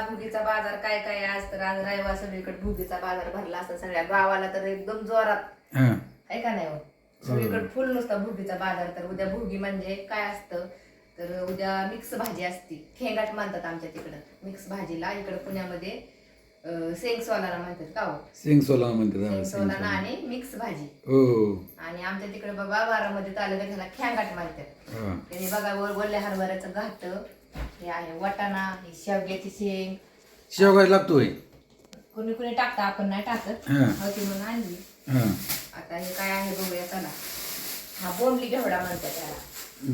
भुगीचा बाजार काय काय आज तर आज रविवार सगळीकडे भुगीचा बाजार भरला असता सगळ्या गावाला तर एकदम जोरात. हां. आहे का नाही हो? सगळीकडे फुल नुसता भुगीचा बाजार. तर उद्या भुगी म्हणजे काय असतं? तर उद्या मिक्स भाजी असती. खेंगाट म्हणतात आमच्या तिकडं. मिक्स भाजीला इकडं पुण्यामध्ये अं, शेंगसोलाना म्हणतात का हो? सिंग सोला म्हणतात हा, सिंग सोला. आणि मिक्स भाजी. हो. आणि आमच्या तिकडे बाबा बारामध्ये तालुक्यात ह्याला खेंगाट म्हणतात हा. त्याने बघा वर हरभऱ्याचं घाट हे आहे वाटाणा ही शेवग्याची शेंग. शेवगाय लागतो होय कोणी कोणी टाकतं आपण नाही टाकत. हा. होती म्हणून आणली. हां. आता हे काय आहे बघूया चला. हा बोंबली घेवडा म्हणतात त्याला.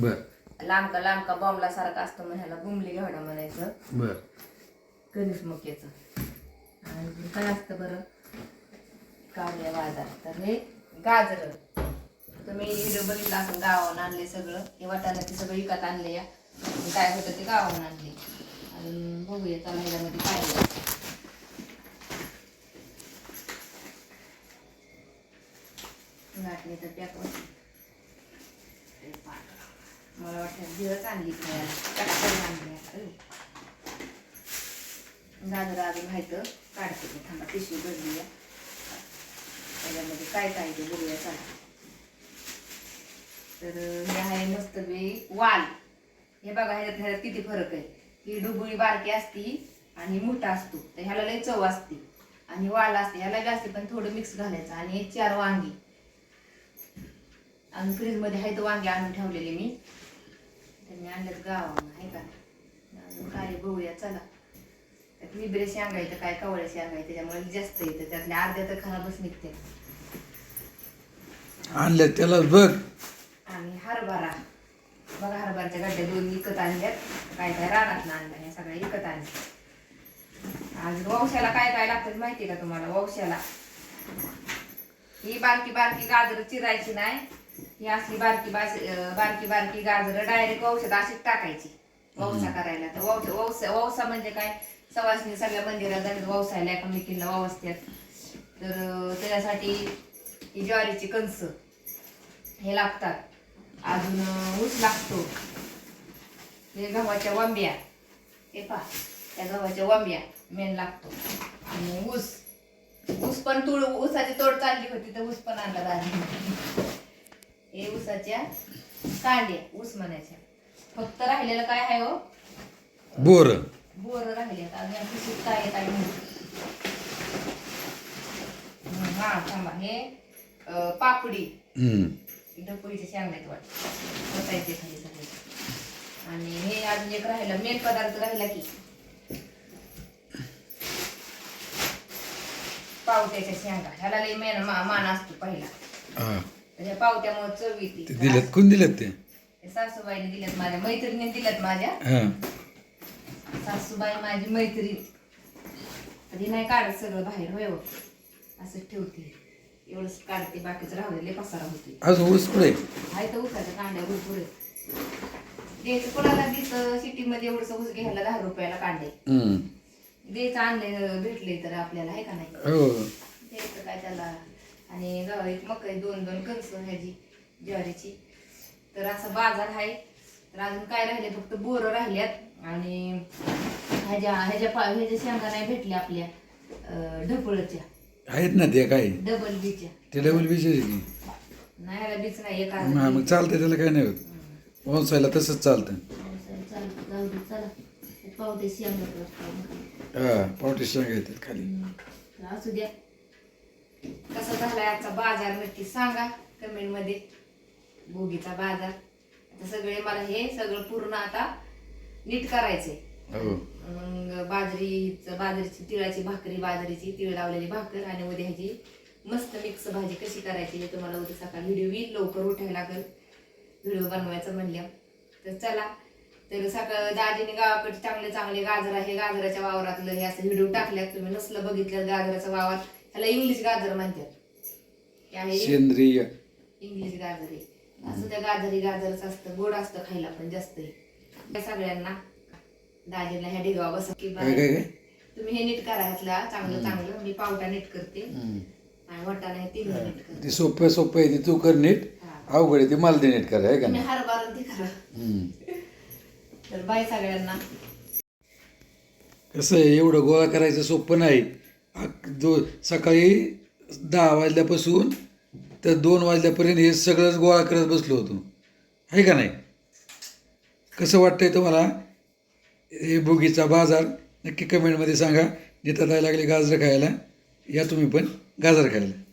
बर. लांबका लांबका बॉम्बला सारखा असतो म्हणून ह्याला बोंबली घेवडा म्हणायचं. बर. गणेश मुख्याचं आणि काय असतं बरं? कावल्या बाजार. तर हे गाजर. तुम्ही व्हिडिओ बघितला असं गावाहून आणले सगळं. हे वाटाणा ते सगळं विकत आणले या. आणि काय होतं ते गावाहून आणले. अजून बघूया चला ह्याच्यामध्ये काय गाठले तर पॅक मला वाटतं दिवस आणली खायला आणली गाजर अजून व्हायचं काढते मी. थांबा पिशवी भरली त्याच्यामध्ये काय काय ते बघूया चला. तर हे आहे मस्त बे वाल. हे बघा ह्याच्यात ह्याच्यात किती फरक आहे. ही डुबुळी बारकी असती आणि मोठा असतो. तर ह्याला लय चव असते. आणि वाला असते. ह्याला जास्त पण थोडं मिक्स घालायचं. आणि चार वांगी. आणि फ्रीजमध्ये आहेत वांगे आणून ठेवलेले मी. त्यांनी आणलेत गावाहून आहे का? अजून काय बघूया चला. त्यात लिबरे शेंगा येतं काय कवळे शेंगा आहे त्याच्यामुळे जास्त येतं. त्यातल्या अर्ध्या तर खराबच निघते. आणल्या त्याला बघ. हरभऱ्याच्या गड्ड्या दोन विकत आणल्यात. काय काय रानात आणल्या ह्या सगळ्या विकत आणल्या आज वंशाला काय काय लागतं माहिती का तुम्हाला? वंशाला. ही बारकी बारकी गाजर चिरायची नाही. ही असली बारकी बारकी बारकी गाजर डायरेक्ट औषध अशीच टाकायची. वंसा करायला. तर वंश वंसा वंसा म्हणजे काय? सवासनी सगळ्या मंदिरात जातात वंसायला एकामेकीला ववसतात तर त्याच्यासाठी ही ज्वारीची कणसं हे लागतात. अजून ऊस लागतो. हे गव्हाच्या वंब्या. हे पा त्या गव्हाच्या वंब्या मेन लागतो. आणि ऊस. ऊस पण तुळ ऊसाची तोड चालली होती तर ऊस पण आणला दादा हे ऊसाच्या कांड्या ऊस म्हणायच्या. फक्त राहिलेलं काय आहे हो? बोर. बोर राहिले. हं, हा थांबा. हे पापडी. हम्म ढपुरीचे शेंगण्यात वाटत. बसायचे खाली सगळे. आणि हे अजून एक राहिलं मेन पदार्थ राहिला की पावट्याच्या शेंगा. ह्याला लई मेन मान असतो पहिला. हा. त्याच्या पावट्यामुळे चव येते. कोण दिलेत ते? सासूबाईने दिल्यात माझ्या. मैत्रिणीने दिल्यात माझ्या. हा. सासूबाई माझी मैत्रीण. कधी नाही काढत सगळं बाहेर होय हो. असं ठेवते. एवढंच काढते बाकीचं राहू पसारा होते ऊस आहे. तर उसाच्या कांड्या भरपूर आहेत द्यायचं कोणाला द्यायचं सिटीमध्ये एवढंसं ऊस घ्यायला दहा रुपयाला कांडे. हम्म. द्यायचं आणले भेटले तर आपल्याला आहे का नाही? हो. द्यायचं काय त्याला? आणि गाव एक मकई दोन दोन कणस ह्याची ज्वारीची. तर असा बाजार आहे तर अजून काय राहिले? फक्त बोरं राहिल्यात. आणि ह्याच्या ह्याच्या पा ह्याच्या शेंगा नाही भेटल्या आपल्या ढपळच्या. आहेत ना ते काय डबल बीच्या ते डबल विषय की. नाही ह्याला बीच नाही एक हा, मग चालतंय त्याला काय नाही होत. वंसायला तसंच चालतं पावते हा पावटी शेंगा येतात खाली. असू द्या. कसा झालाय आजचा बाजार नक्की सांगा कमेंटमध्ये. भोगीचा बाजार. आता सगळे मला हे सगळं पूर्ण आता नीट करायचंय. मग बाजरी बाजरीची तिळाची भाकरी बाजरीची तिळ लावलेली भाकर आणि उद्या ह्याची मस्त मिक्स भाजी कशी करायची हे तुम्हाला उद्या सकाळी व्हिडिओ येईल. लवकर उठायला लागेल. व्हिडिओ बनवायचं म्हणल्या तर चला. तर सकाळ दाजीने गावाकडे चांगले चांगले गाजर आहे. गाजराच्या वावरातलं हे असं व्हिडिओ टाकल्यात. तुम्ही नसलं बघितलं गाजराचा वावर. ह्याला इंग्लिश गाजर म्हणतात. हे सेंद्रिय. इंग्लिश गाजर आहे. असं त्या गाजरी गाजरच असतं. गोड असतं खायला पण जास्त सगळ्यांना दाजीला ह्या ढिगावा बस की काय काय काय तुम्ही हे नीट करा ह्यातला चांगलं चांगलं. मी पावटा नीट करते. आणि वाटाणा हे तीन नीट करते. ते सोपं सोपं आहे ते तू कर नीट. अवघड आहे ते मला नीट करा आहे का तुम्ही नाही? हरभरा ती करा. हम्म. तर बाय सगळ्यांना. कसं आहे एवढं गोळा करायचं सोपं नाही. दो सकाळी दहा वाजल्यापासून तर दोन वाजल्यापर्यंत हे सगळंच गोळा करत बसलो होतो. आहे का नाही? कसं वाटतंय तुम्हाला? हे बोगीचा बाजार नक्की कमेंटमध्ये सांगा. जिथं जायला लागले गाजरं खायला या तुम्ही पण गाजर खायला.